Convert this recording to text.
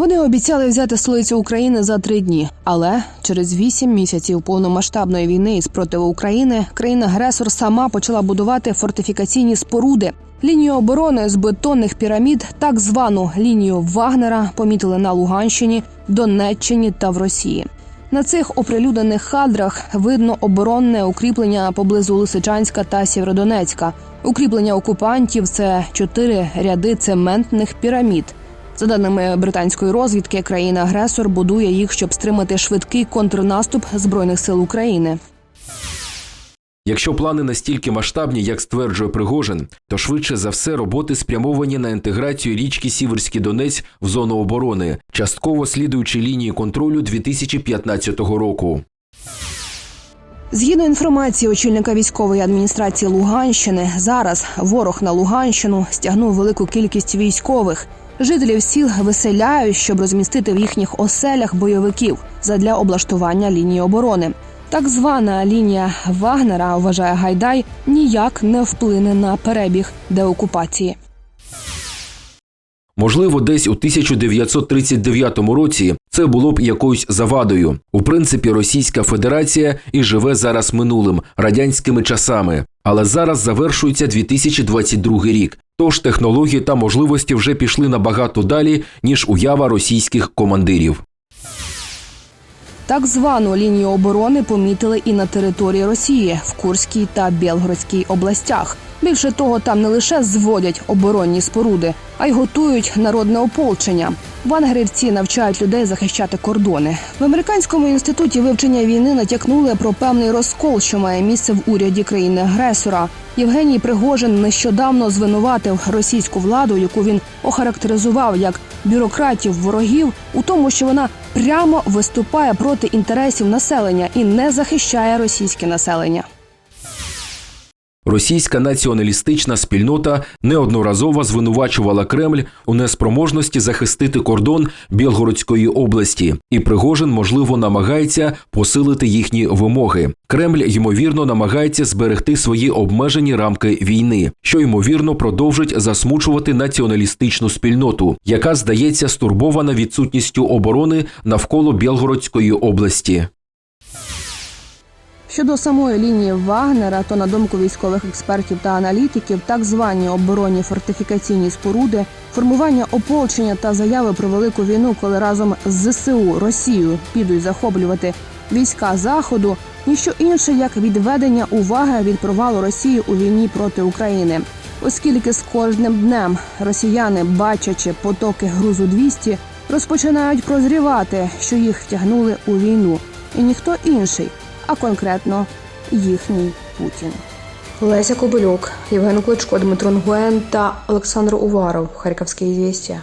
Вони обіцяли взяти столицю України за три дні, але через вісім місяців повномасштабної війни і спротиву України країна-агресор сама почала будувати фортифікаційні споруди. Лінію оборони з бетонних пірамід, так звану лінію Вагнера, помітили на Луганщині, Донеччині та в Росії. На цих оприлюднених кадрах видно оборонне укріплення поблизу Лисичанська та Сєвєродонецька. Укріплення окупантів це чотири ряди цементних пірамід. За даними британської розвідки, країна-агресор будує їх, щоб стримати швидкий контрнаступ збройних сил України. Якщо плани настільки масштабні, як стверджує Пригожин, то швидше за все роботи спрямовані на інтеграцію річки Сіверський Донець в зону оборони, частково слідуючи лінії контролю 2015 року. Згідно інформації очільника військової адміністрації Луганщини, зараз ворог на Луганщину стягнув велику кількість військових. Жителів сіл виселяють, щоб розмістити в їхніх оселях бойовиків задля облаштування лінії оборони. Так звана лінія Вагнера, вважає Гайдай, ніяк не вплине на перебіг деокупації. Можливо, десь у 1939 році це було б якоюсь завадою. У принципі, Російська Федерація і живе зараз минулим радянськими часами. Але зараз завершується 2022 рік. Тож технології та можливості вже пішли набагато далі, ніж уява російських командирів. Так звану лінію оборони помітили і на території Росії в Курській та Білгородській областях. Більше того, там не лише зводять оборонні споруди, а й готують народне ополчення. Вангерівці навчають людей захищати кордони. В американському інституті вивчення війни натякнули про певний розкол, що має місце в уряді країни-агресора. Євгеній Пригожин нещодавно звинуватив російську владу, яку він охарактеризував як бюрократів ворогів, у тому, що вона прямо виступає проти інтересів населення і не захищає російське населення. Російська націоналістична спільнота неодноразово звинувачувала Кремль у неспроможності захистити кордон Білгородської області, і Пригожин, можливо, намагається посилити їхні вимоги. Кремль ймовірно намагається зберегти свої обмежені рамки війни, що ймовірно продовжить засмучувати націоналістичну спільноту, яка здається стурбована відсутністю оборони навколо Білгородської області. Щодо самої лінії Вагнера, то на думку військових експертів та аналітиків, так звані оборонні фортифікаційні споруди, формування ополчення та заяви про велику війну, коли разом з ЗСУ Росію підуть захоплювати війська заходу, ніщо інше як відведення уваги від провалу Росії у війні проти України. Оскільки з кожним днем росіяни, бачачи потоки грузу 200, розпочинають прозрівати, що їх втягнули у війну, і ніхто інший а конкретно їхній Путін. Леся Кобилюк, Євген Кличко, Дмитро Нгуен та Олександр Уваров. Харківське ізвістя.